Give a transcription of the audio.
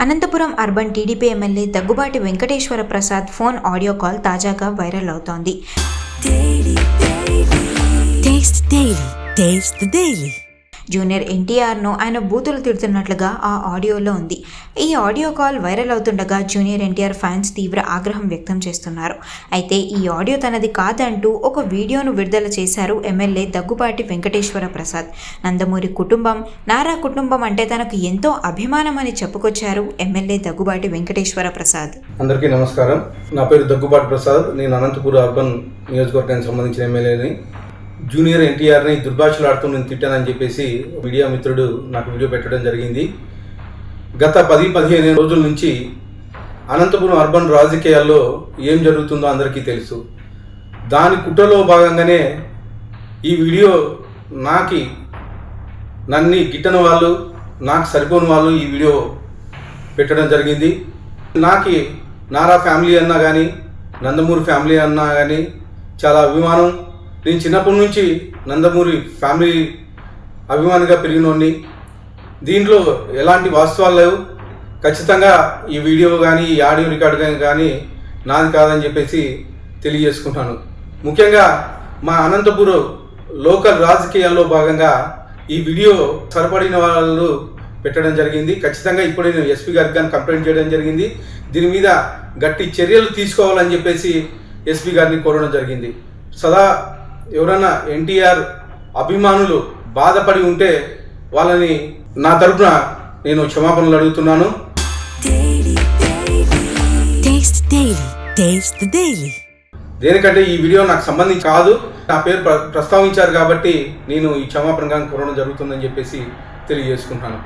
Anantapuram urban TDP MLA Daggubati Venkateswara Prasad phone audio call తాజాగా viral అవుతోంది. Junior ఎన్టీఆర్ను ఆయన బూతులు తిడుతున్నట్లుగా ఆ ఆడియోలో ఉంది. ఈ ఆడియో కాల్ వైరల్ అవుతుండగా జూనియర్ ఎన్టీఆర్ ఫ్యాన్స్ తీవ్ర ఆగ్రహం వ్యక్తం చేస్తున్నారు. అయితే ఈ ఆడియో తనది కాదంటూ ఒక వీడియోను విడుదల చేశారు ఎమ్మెల్యే దగ్గుబాటి వెంకటేశ్వర ప్రసాద్. నందమూరి కుటుంబం నారా కుటుంబం అంటే తనకు ఎంతో అభిమానం అని చెప్పుకొచ్చారు ఎమ్మెల్యే దగ్గుబాటి వెంకటేశ్వర ప్రసాద్. అందరికీ నమస్కారం. నా పేరు దగ్గుబాటి ప్రసాద్. నేను అనంతపురం అర్బన్ నియోజకవర్గానికి సంబంధించిన ఎమ్మెల్యేని. జూనియర్ ఎన్టీఆర్ని దుర్భాషలాడుతూ నేను తిట్టానని చెప్పేసి మీడియా మిత్రుడు నాకు వీడియో పెట్టడం జరిగింది. గత పది పదిహేను రోజుల నుంచి అనంతపురం అర్బన్ రాజకీయాల్లో ఏం జరుగుతుందో అందరికీ తెలుసు. దాని కుట్రలో భాగంగానే ఈ వీడియో నాకి నన్ని గిట్టని వాళ్ళు నాకు సరిపోని వాళ్ళు ఈ వీడియో పెట్టడం జరిగింది. నాకి నారా ఫ్యామిలీ అన్నా కానీ నందమూరి ఫ్యామిలీ అన్నా కానీ చాలా అభిమానం. నేను చిన్నప్పటి నుంచి నందమూరి ఫ్యామిలీ అభిమానిగా పెరిగినోడిని. దీంట్లో ఎలాంటి వాస్తవాలు లేవు. ఖచ్చితంగా ఈ వీడియో కానీ ఈ ఆడియో రికార్డు కానీ నాది కాదని చెప్పేసి తెలియజేసుకుంటాను. ముఖ్యంగా మా అనంతపురం లోకల్ రాజకీయాల్లో భాగంగా ఈ వీడియో సరిపడిన వాళ్ళు పెట్టడం జరిగింది. ఖచ్చితంగా ఇప్పుడు నేను ఎస్పీ గారికి కానీ కంప్లైంట్ చేయడం జరిగింది. దీని మీద గట్టి చర్యలు తీసుకోవాలని చెప్పేసి ఎస్పీ గారిని కోరడం జరిగింది. సదా ఎవరైనా ఎన్టీఆర్ అభిమానులు బాధపడి ఉంటే వాళ్ళని నా తరపున నేను క్షమాపణలు అడుగుతున్నాను. దేనికంటే ఈ వీడియో నాకు సంబంధించి కాదు నా పేరు ప్ర- ప్రస్తావించారు కాబట్టి నేను ఈ క్షమాపణగా కోరడం జరుగుతుందని చెప్పేసి తెలియజేసుకుంటాను